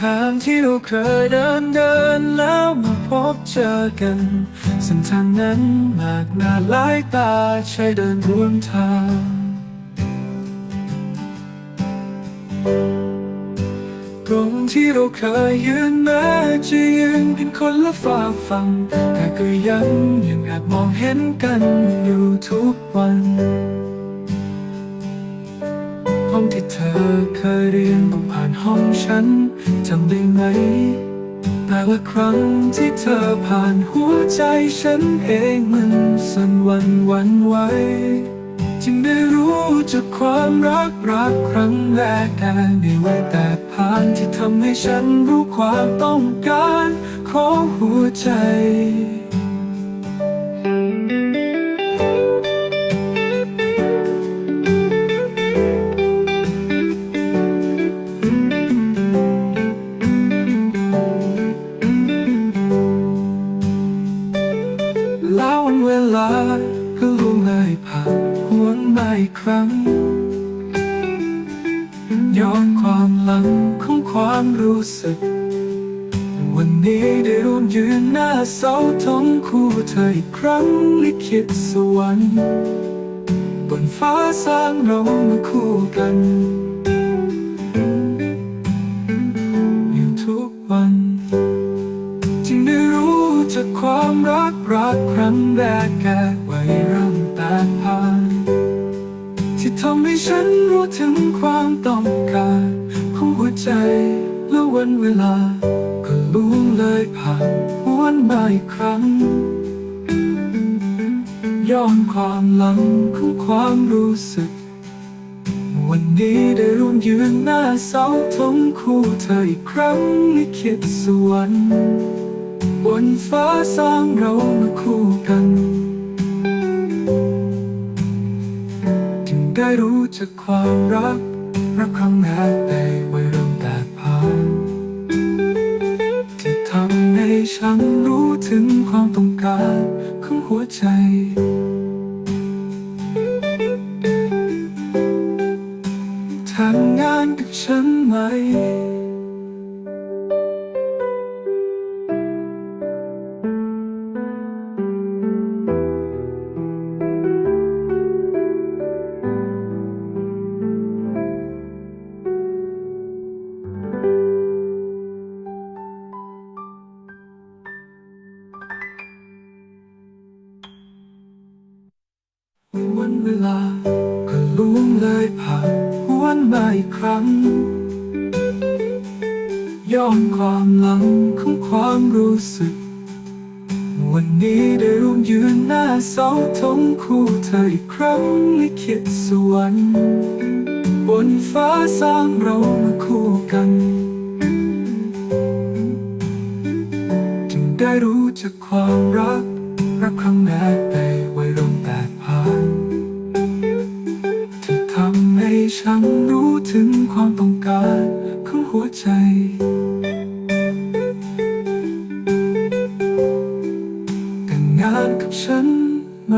ทางที่เราเคยเดินเดินแล้วมาพบเจอกันเส้นทางนั้นมากหน้าหลายตาใช้เดินร่วมทางตรงที่เราเคยยืนแม้จะยืนเป็นคนละฝากฝังแต่ก็ยังยังแอบมองเห็นกันอยู่ทุกวัน ห้องที่เธอเคยเรียนต้องผ่านห้องฉันจำได้ไหม แต่ละครั้งที่เธอผ่านหัวใจฉันเองมันสั่นวันวันไหวจึงได้รู้จากความรักรักครั้งแรกแต่ไม่ว่าแต่ผ่านที่ทำให้ฉันรู้ความต้องการของหัวใจ ลาก็ล่วงเลยผ่านหวนมาอีกครั้ง ย้อนความหลังของความรู้สึก วันนี้ได้ร่วมยืนหน้าเสาธงคู่เธออีกครั้งลิขิตสวรรค์บนฟ้าสร้างเรามาคู่กันามรักรักครั้งแรกแก่ไว้เริ่มแตกผ่านที่ทำให้ฉันรู้ถึงความต้องการของหัวใจและวันเวลา ก็ล่วงเลยผ่านหวนมาอีกครั้งย้อนความหลังของความรู้สึก วันนี้ได้ร่วมยืนหน้าเสาธงคู่เธออีกครั้งลิขิตสวรรค์ บนฟ้าสร้างเรามาคู่กัน จึงได้รู้จากความรักรักครั้งแรกได้ไว้เริ่มแตกผ่านที่ทำให้ฉันรู้ถึงความต้องการของหัวใจ เวลา ก็ล่วงเลยผ่านหวนมาอีกครั้งย้อนความหลังของความรู้สึก วันนี้ได้ร่วมยืนหน้าเสาธงคู่เธออีกครั้งลิขิตสวรรค์บนฟ้าสร้างเรามาคู่กัน จึงได้รู้จากความรัก รักครั้งแรกได้ไว้ร่มแตกผ่าน ให้ฉันรู้ถึงความต้องการของหัวใจ แต่งงานกับฉันไหม